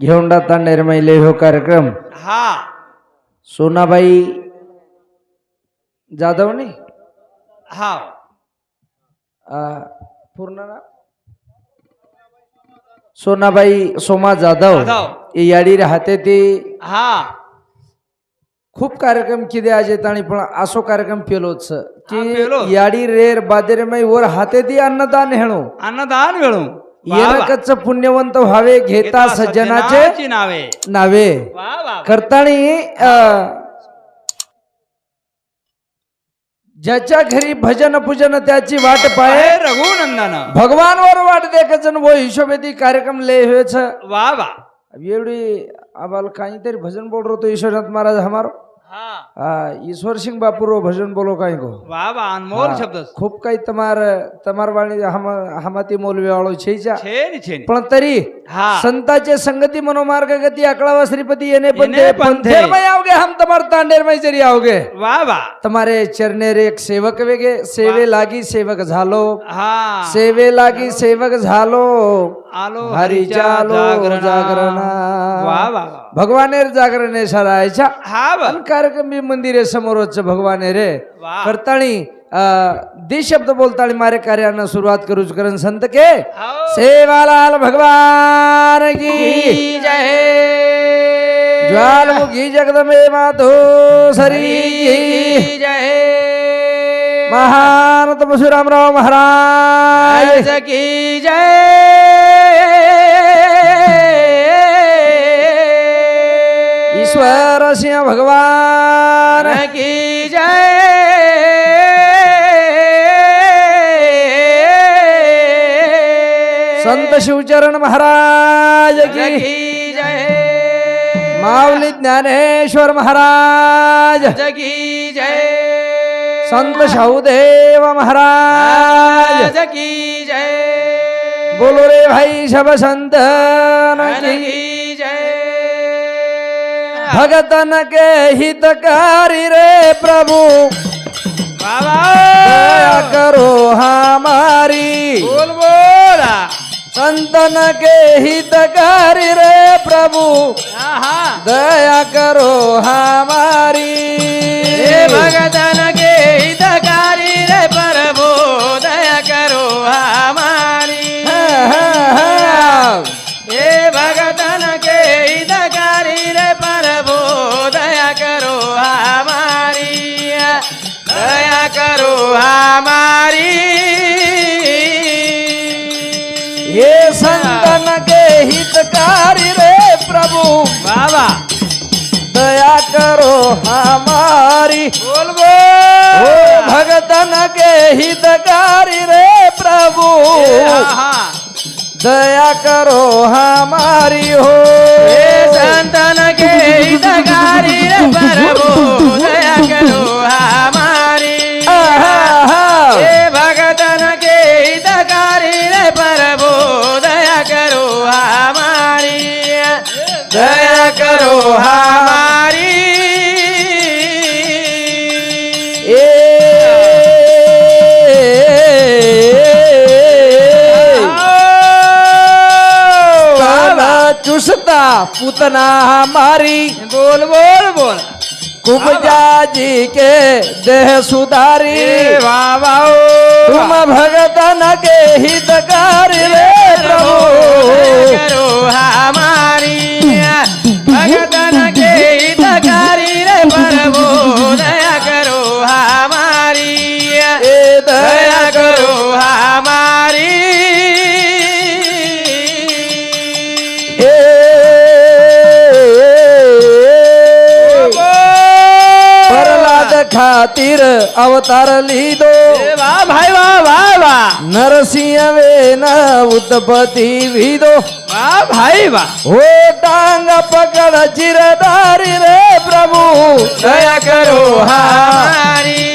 घेऊन जाता निर्मयले हो कार्यक्रम. हा. सोनाबाई जाधव नाही हा. पूर्ण ना सोनाबाई सोमा जाधव. याडी राहते ते. हा. खूप कार्यक्रम किती आजेत आणि पण असो कार्यक्रम केलोच की याडी रेर बादेरमय वर हाते ती अन्नदान हेणू. अन्नदान हेणू येणकच पुण्यवंत व्हावे घेता सज्जनाचे नावे. नावे. अं, ज्याच्या घरी भजन पूजन त्याची वाट पाहे. पाय रघुनंदन. भगवान वर वाट देखच वो हिशोबेती कार्यक्रम ले वा वा एवढी आबाल काहीतरी भजन बोल रहो तो ईश्वरनाथ महाराज हमारो. हा ईश्वर सिंह बापूरो भजन बोलो काही गो वाह अनमोल शब्द खूप काही तमार तमार वाणी हमाती मोलवे वाळो छे पण तरी संताचे संगती मनोमार्ग गती अकळावा श्रीपती येणे पंथे हम तमार तांडेर में जरी आओगे वा वा तुम्हारे चरणेर एक सेवक वेगे सेवे लागी सेवक झालो सेवे लागी सेवक झालो आलो हरी चालो जागरण वाह वाह भगवानेर जागरण शरायचा हा कार्यक्रम बी मंदिरे समोरच भगवाने रे वा करताणी दे शब्द बोलताणी मारे कार्यानं सुरुवात करूच करण संत के हो. सेवालाल भगवान की जय ज्वालमुखी जगदंबे माधो सरी की जय महान परशुरामराव महाराज की सिंह भगवान। की जय। संत शिवचरण महाराज की। की जय। माऊली ज्ञानेश्वर महाराज। जगी जय। संत शाहूदेव महाराज। की जय। बोलो रे भाई सब संत। की की भगतन के हितकारी रे प्रभु. बाबा. दया करो हमारी. बोल बोला. संतन के हितकारी रे प्रभु. दया करो हमारी. हे भगतन के हितकारी हमारी। ये संतन के हितकारी रे प्रभु। बाबा। दया करो हमारी। बोल ओ बोल भगतन के हितकारी रे प्रभु। दया करो हमारी हो। हे संतन के हितकारी रे प्रभु। पुतना हमारी बोल बोल बोल. कुबजा जी के देह सुधारी तुम भगतन के हितकारी रे प्रभु. हमारी प्रहलाद खातिर अवतार लीधो ए वाह भाई वाह वाह वाह। नरसिंह वेन उत्पत्ति विधो वाह भाई वाह। हो टांग पकड़ चिरदारी रे प्रभु। दया करो हमारी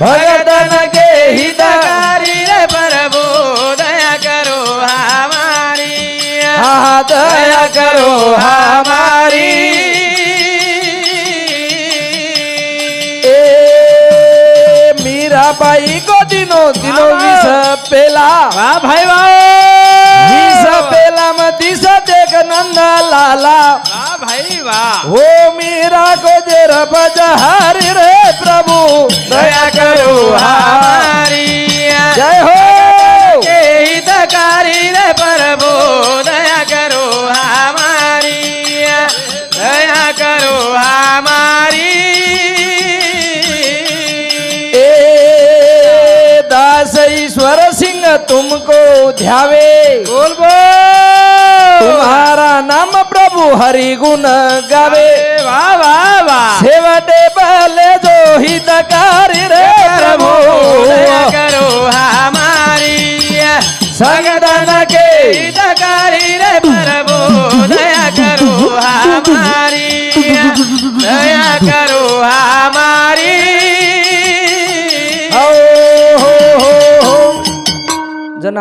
भगतन के हितकारी रे प्रभु। दया करो हमारी हाँ दया दिनो दिनो विष पेला। वाह भाई वाह विष पेला में दिशा देख नंद नंदा लाला। वाह भाई वाह। हो मीरा को देर बजहारी रे प्रभु। दया करो हमारी। जय हो। के हितकारी रे प्रभु। दया करो हमारी। दया करो हमारी तुमको ध्यावे बोल बोल। तुम्हारा नाम प्रभु हरि गुण गावे वाह वाह वाह। सेवटे बले जो हितकारी रे प्रभु।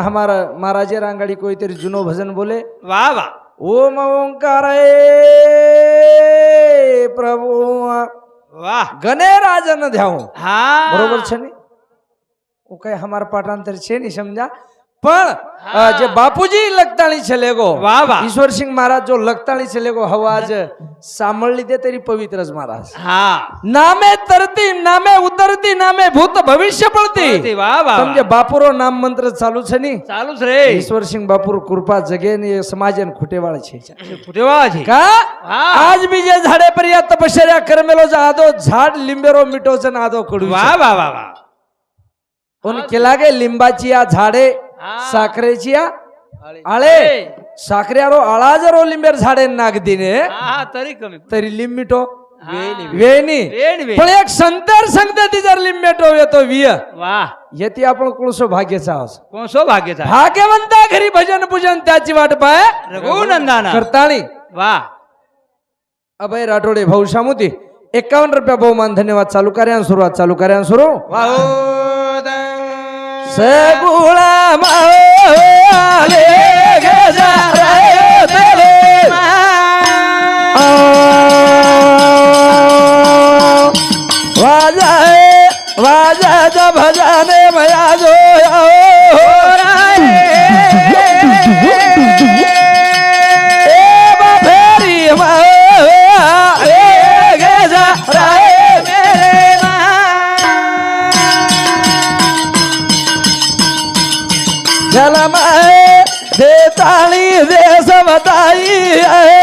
हमारा महाराजे रांगाड़ी कोई तेरी जुनो भजन बोले वाह वाह ओम ओंकार प्रभु वाह ગને રાજન ધ્યાવું હા બરોબર છે ને ઓ કઈ હમાર પાટાંતર છે નહીં સમજા પણ જે બાપુજી લગતાણી છે લેગો વાહ વાહ ઈશ્વરસિંહ મહારાજ જો લગતાણી છે લેગો હવા જ સાંભળી લીધે તેરી પવિત્ર જ મહારાજ હા નામે તરતી નામે ઉતરતી નામે ભૂત ભવિષ્ય પડતી વાહ વાહ સમજે બાપુરો નામ મંત્ર ચાલુ છે ની ચાલુ છે રે ઈશ્વરસિંહ બાપુર કૃપા જગે ની સમાજે ખૂટેવાળ છે ખૂટેવાળ છે કા આજ બીજે ઝાડે પર તપશ્ચર્યા કરમેલો છે આદો ઝાડ લીંબેરો મીઠો છે ને આદો કડું વાહ વાહ વાહ વાહ ઓન કે લાગે લીંબાચી આ ઝાડે साखरेची आळे. साखऱ्यारो आळा. जरो लिंबेर झाडे नाग दिने. तरी कमी. तरी लिंबिटो. वेणी पण एक संतर संगती जर लिंबेटो येतो विय. वा. येते आपण कुळसो भाग्याचा आहोत कोणसो भाग्याचा भाग्यवंता घरी भजन पूजन त्याची वाट पाय. रघुनंदाना. करताळी वा. अभय राठोडे भाऊ शामुती. एकावन्न रुपया बहुमान धन्यवाद. चालू कार्यान सुरुवात चालू कार्यान सुरू. वाहो. सगुळा माले गजारे वाजाए भजाने मया जो देताळी दे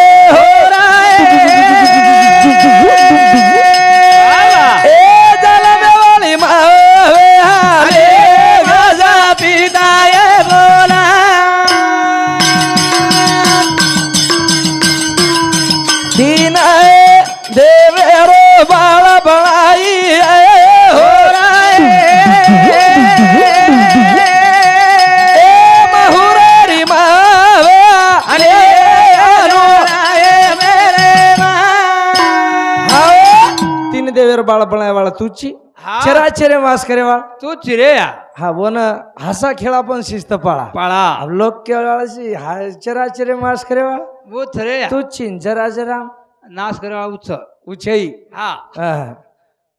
तुझी हा. चराचरे वास करेवा तू चिरेया? हा वन हसा खेळा पण शिस्त पाळा. पाळा लोक केळाशी हा चराचरे मास करेवा उथरे तू चिन जरा जरा. नाश वा उच. उछई. हा.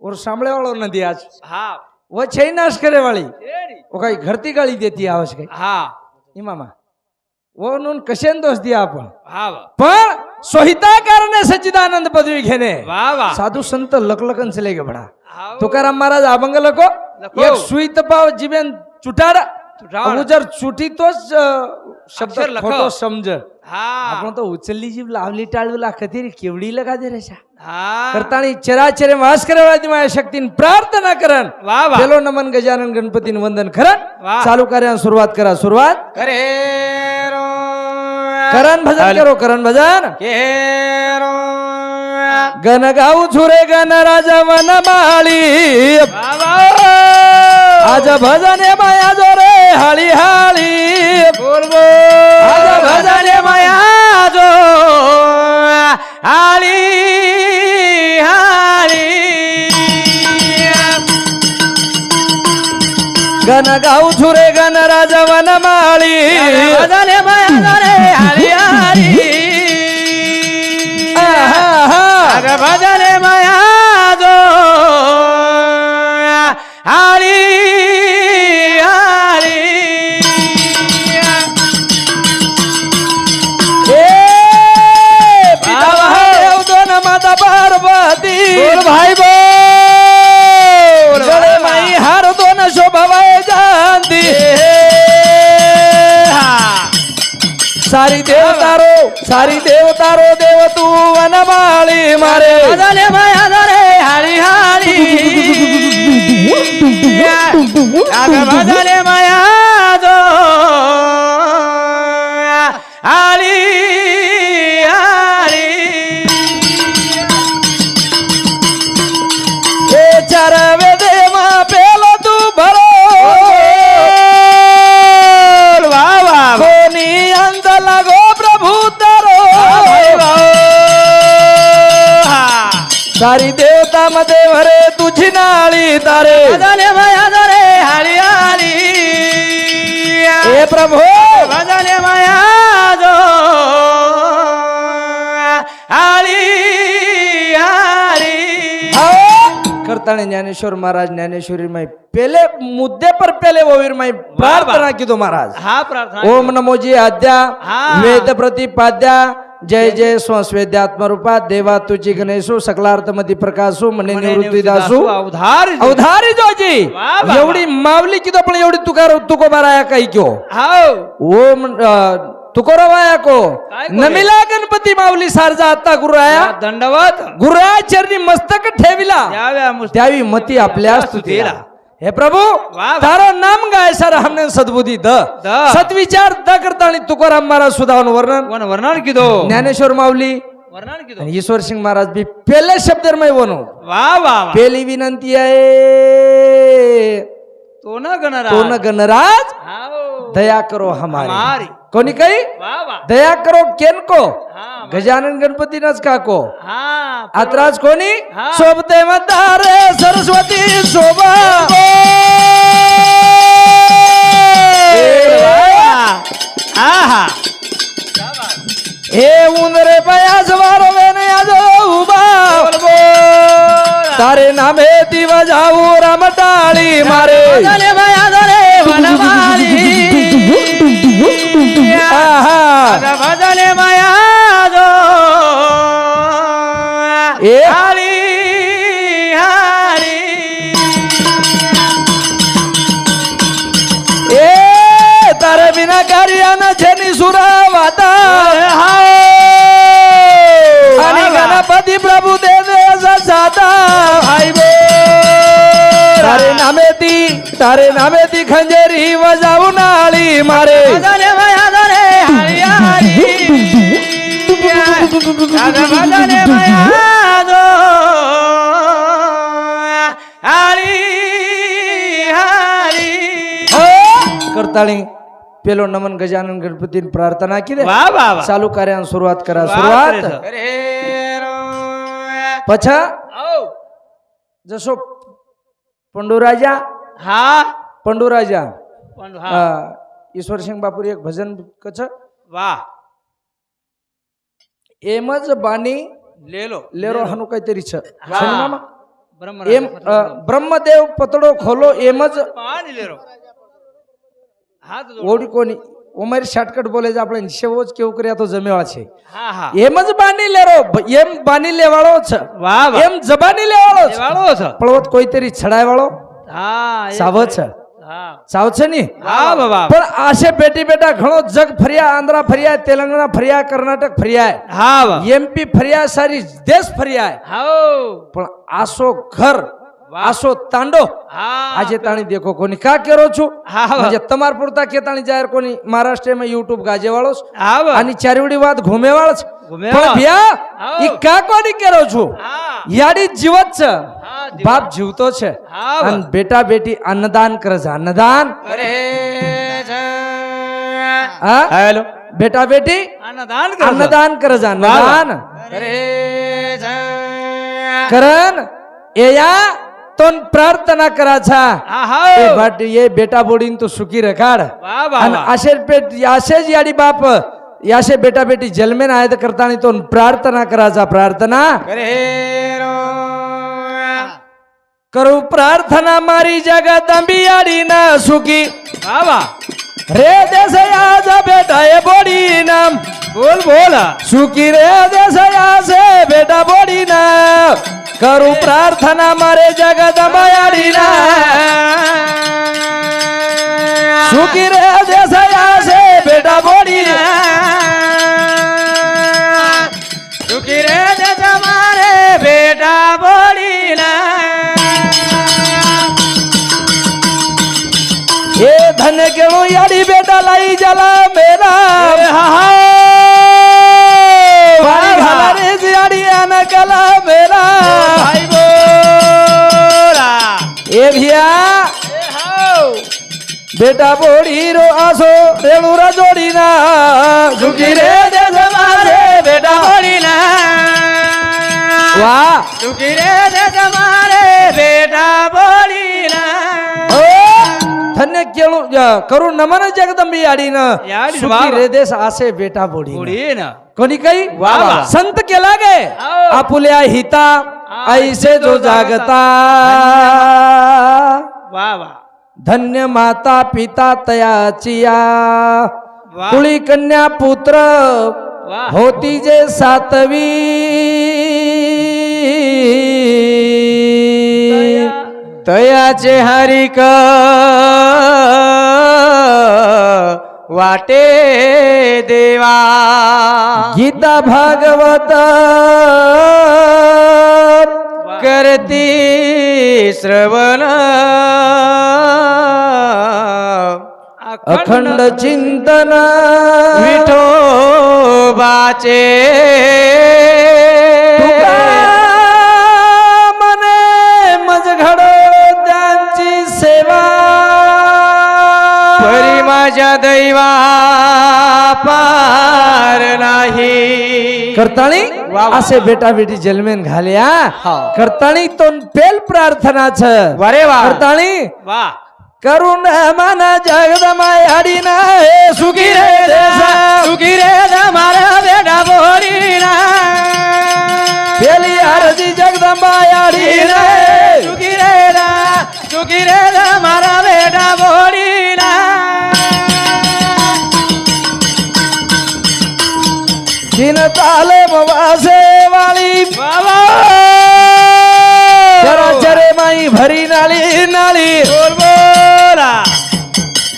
और सांभळे वाळो नदी आज. हा. व छई नाश करे वाळी. ओ काही घरती गाळी देती आवश्यक हा. इमामा वो नून कशेन दोष दिया आपण? हा पण स्वहिताकारणे सच्चिदानंद पदवी घेणे. साधू संत लकलकन चले गे बडा। तुकाराम महाराज अभंग लको एक सुई तपाव जीवन चुटार जर चुटी तोच शब्द खोटो समज। आपण तो उचलली जीव लावली टाळू लागते रे केवडीला दे रेशा करताना चराचरे वास करावादी माझ्या शक्तीन प्रार्थना करन. चलो नमन गजानन गणपतीन वंदन करन चालू करा सुरुवात करा सुरुवात. करे. करण भजन करो करण भजन. केरो गण गाऊ झुरे गण राजा वन माळी. आज भजने माया जोरे हाळी हाळी. आज भजने माया जो. हाळी हाळी. गण गाऊ झुरे गण राजा वन माळी. Hari સારી દેવ તારો સારી દેવ તારો દેવ તું વનમાળી મારે ભજને માયા દરે હાળી હાળી. આગળ માયા. સારી દેવતા મતે વરે તુજી નાળી તારે. ભજને માયા દરે હાળી હાળી એ પ્રભુ! ભજને માયા જો હાળી આવો. કરતાણી જ્ઞાનેશ્વર મહારાજ જ્ઞાનેશ્વરી માં પેલે મુદ્દે પર પેલે ઓવીરમાં પ્રાર્થના કીધું મહારાજ. હા પ્રાર્થના ઓમ નમોજી આદ્યા વેદ પ્રતિપાદ્યા जय जय स्वस्वेद्यात्मरूपात देवा तुझी गणेशू सकलार्थमती प्रकाशू म्हणे निवृत्ती दासू. अवधारी अवधारी जोजी. एवढी मावली किती पण एवढी तुकार तुकोबाराया काही क्यो? ओम तुकोरावाया को? नमिला गणपती माऊली सारजा आता गुरुराया? दंडवत. गुरुराया चरणी मस्तक ठेविला. त्यावी मती आपल्या स्तुतीला. हे प्रभू तारा नाम गाय सर हमने सद्बुद्धी द. सद्विचार द करता आणि तुकाराम महाराज सुद्धा वर्णन. वर्णन किदो? ज्ञानेश्वर माऊली वर्णन ईश्वर सिंह महाराज भी पहले शब्द में बोलो वा वा पहली विनंती आहे. तो न गणराज. तो न गणराज दया करो हमारी. कोणी काही? दया करो केन को? गजानन गणपतीनच काको आत्राज कोणी? सोबते मतारे सरस्वती सोबा तारे नामे दिवा जाऊ रामटाळी असा साधा भाई बो तारे नामे ती तारे नामे ती खंजेरी वजावून आळी मारे भजने माया दरे हारी हारी अगं भजने माया जो हारी हारी हो. करताळी पेलो नमन गजानन पछा औ. जसो पंडुराजा हा पंडुराजा पण हा ईश्वरसिंह बापूर एक भजन कच वा एमज बानी लेलो लेरो हनु काहीतरी छ हा. शनी मामा ब्रह्म एम अ, ब्रह्मदेव पतडो खोलो एमज पाणी लेरो हा तो जोड. ઓડી કોની ઉમેર શોર્ટકટ બોલે છે આપણે શેવો જ કેવું કર્યા તો જમેવા છે હા હા એમ જ બાની લેરો ભ- એમ બાની લેવાળો છે વા વા એમ જબાની લેવાળો છે વાળો છે પળવત કોઈ તરી છડાય વાળો હા એ સાવ છે હા સાવ છે ની હા બાબા પણ આશે બેટી બેટા ઘણો જગ ફર્યા આંધ્રા ફર્યા તેલંગાણા ફર્યા કર્ણાટક ફર્યા હા વા એમપી ફર્યા સારી દેશ ફર્યા હાઓ પણ આસો ઘર વાહ. આસો તાંડો આજે તાણી દેખો કોની કા કેરો છું આજે તમાર પૂરતા કેતાણી જાહેર કોની મહારાષ્ટ્રમાં યુટ્યુબ ગાજે વાળો છે આની ચારવડી વાત ઘૂમે વાળ છે પણ ભ્યા ઈ કા કોની કેરો છું યાડી જીવત છે બાપ જીવતો છે અને બેટા બેટી અન્નદાન કરે છે અન્નદાન કરે છે હા હેલો બેટા બેટી અન્નદાન કરે અન્નદાન કરે છે અન્નદાન કરે છે કરણ એયા तोन प्रार्थना करायचा ए भट ये बेटा बोडीन तू सुखी रखाड आणि पे पेट असेच याडी बाप याशे बेटा बेटी जन्मेन आहेत करता आणि तो प्रार्थना करायचा प्रार्थना. करू प्रार्थना मारी जगदंबी याडी ना सुखी. बाबा रे देश आज बेटा ये बोडी नाम बोल बोला. सुखी रे देश आज बेटा बोडी ना करू प्रार्थना मारे जगदंबा याडी ना सुखी रे देश से બેટા બોડી રો આસો રેણુ રા જોડી ના સુખી રે દેશ મારે બેટા બોડી ના વાહ. સુખી રે દેશ મારે બેટા બોડી ના ઓ ધન્ય કેળું કરું નમન જગદંબી આડીન સુખી રે દેશ આસે બેટા બોડી બોડી ના કોની કઈ? વાહ સંત કે લાગે? આપુલે આ હિતા આઈસે જો જાગતા. વાહ વાહ. धन्य माता पिता तयाचिया। कुळी कन्या पुत्र होती जे सातवी। तयाचे हरिक वाटे देवा। गीता भागवत करती श्रवण। अखंड चिंतन विठोबाचे मने मज घडो त्यांची सेवा। परी माझ्या दैवा पार नाही। करताणी असे बेटा बेटी जन्मेन घाल्या करताणी तो पेल प्रार्थनाच। वरे वा करताणी વાહ करुण मन जगदमाय हरिना हे सुखी रे देसा। सुखी रे मारा बेटा बोरीना। पेली आरती जगदंबाय हरिना सुखी रे सुखी रे मारा बेटा बोरीना। दिन ताले मवासे वाली चराचरे माई भरी नाली नाली। માતા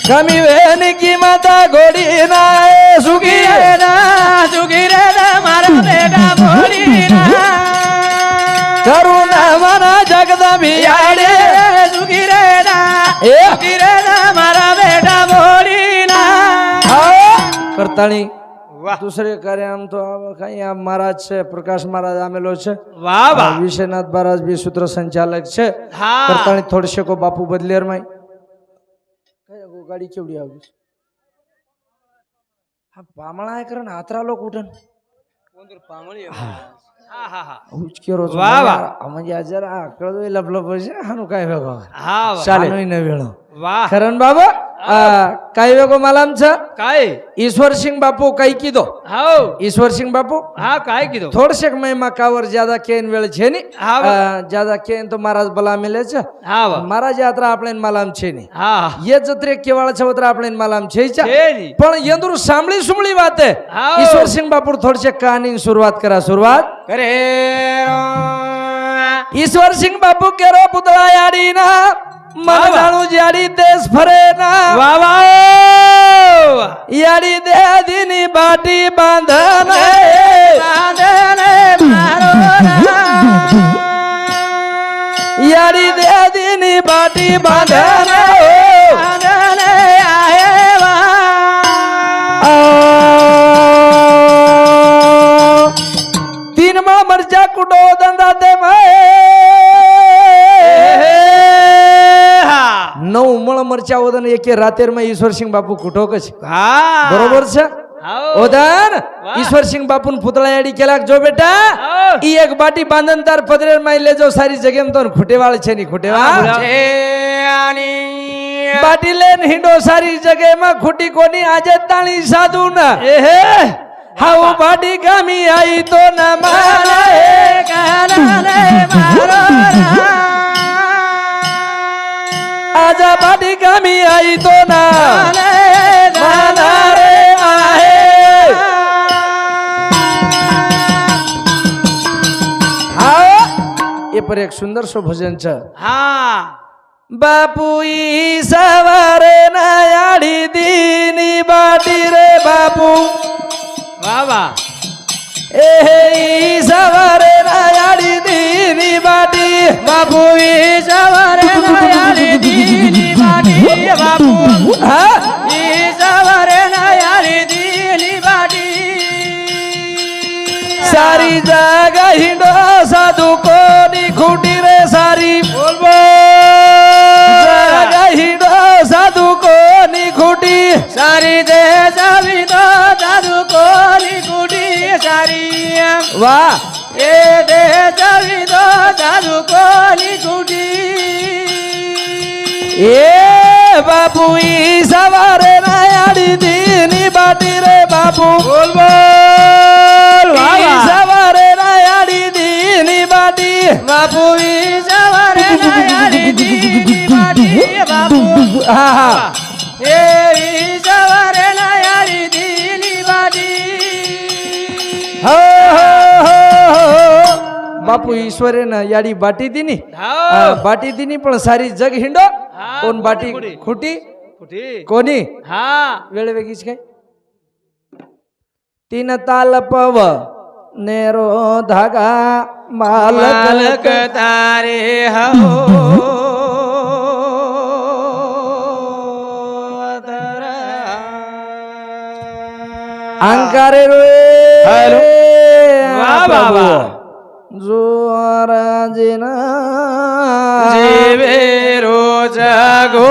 ગમી વેનકી માતા ઘોડી ના એ સુખી રે ના. સુખી રે ના મારા બેટા મોરી ના કરુણા મારા જગદંબી આડે સુખી રે ના એ. સુખી રે ના મારા બેટા મોરી ના કરતાણી દુસરે કાર્ય આમ તો કઈ આ મહારાજ છે પ્રકાશ મહારાજ આમેલો છે. વાહ વાહ. વિશ્વનાથ મહારાજ બી સૂત્ર સંચાલક છે. હા. કરતાણી થોડશેકો બાપુ બદલેરમાં गाडी केवढी हवी हा पामळा आहे कारण हातरा लोक उठन. कोणतरी पामळी आहे. हा. हा हा हुचकेरो वा, म्हणजे जरा आकळ लपलप हानू काय बघा. हा चालेल. हानूही न वेळ वा करण बाबा काय मला आमचं? काय? ईश्वर सिंह बापू काही किदो? हो ईश्वर सिंह बापू? हा काय किदो? थोडशे महिमा कावर ज्यादा केन वेळ छेनी. ज्यादा केन तो महाराज बला मिलेच महाराज यात्रा आपले मलाम छेनी. ये जत्रे केवाळ छवत्र आपले मला छे पण यंदूर सांभळी सुमळी वात आहे. ईश्वर सिंह बापू थोडशे कहाणी सुरुवात करा सुरुवात. करे ईश्वर सिंह बापू केरो पुतळा याडी ना મરદાણું જાડી દેશ ફરે ના. વાવા યારી દેદીની બાટી બાંધને બાંધને મારો યારી દેદીની બાટી બાંધને નવ મળ મરચા ઓદન એકે રાતેર માં ઈશ્વરસિંહ બાપુ કુટો કે છે હા બરોબર છે હાઉ. ઓદન વાહ. ઈશ્વરસિંહ બાપુ પુતળા એડી કેલાક જો બેટા હાઉ. ઈ એક બાટી બાંધન તાર પદરેર માં લેજો સારી જગ્યા તો ખૂટેવાળ છે ની ખૂટેવાળ હા, બાટી લેન હિંડો સારી જગ્યા માં ખૂટી કોની આજે તાણી સાધુ ના એહે હાઉ બાટી ગામી આઈ તો ના আজা পাটি কামি আইতো না রে আহে हा हे पर एक सुंदरसो भजनच. हा. बापुई ई सवारे नायाडी दिनी बाटी रे बापू. वा वा. ए हे ई सवारे नायाडी दिनी बाटी. बापू सवारे नायाडी बाटी बापू इजावर नयारी दिली बाटी सारी जग हिंडो साधू कोणी खुटी रे सारी. बोल जग हिंडो साधू कोणी खुटी. सारी दे जाविदो साधू कोणी खुटी सारी. वा. ए दे जाविदो साधू कोणी खुटी. એ બાપુ ઈ સવારે નાયાડી દીની બાટી રે બાપુ. બોલ બોલ. સવારે નાયાડી દીની બાટી. બાપુ ઈ સવારે નાયારી દીની બાટી બાપુ. હા હા. એ ઈ સવારે નાયારી દીની બાટી. હો, હો, હો. બાપુ ઈશ્વરે ના યાડી બાટી દીની હા હા, બાટી દીની પણ સારી જગ હિંડો હા, કોણ બાટી ખોટી, ખૂટી ખોટી. કોની હા વેળે વેગી છે તીન તાલ પવ નેરો ધાગા માલક માલક તારે હો અંકારે રોએ હેલો. વાહ, વાહ, પ્રભુ. વાહ. જોરાજીના જીવે રોજા ગો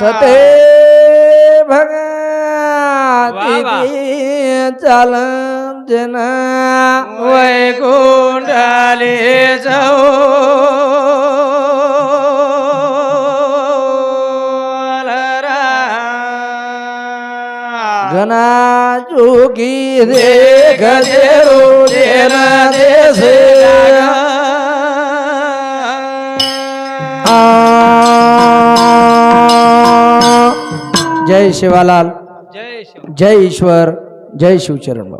सते भगती चाल जना वैकुंठाले जाऊ जोगी दे गजेरो देना देसे आ जय शिव। जय ईश्वर। जय शिवचरण भाऊ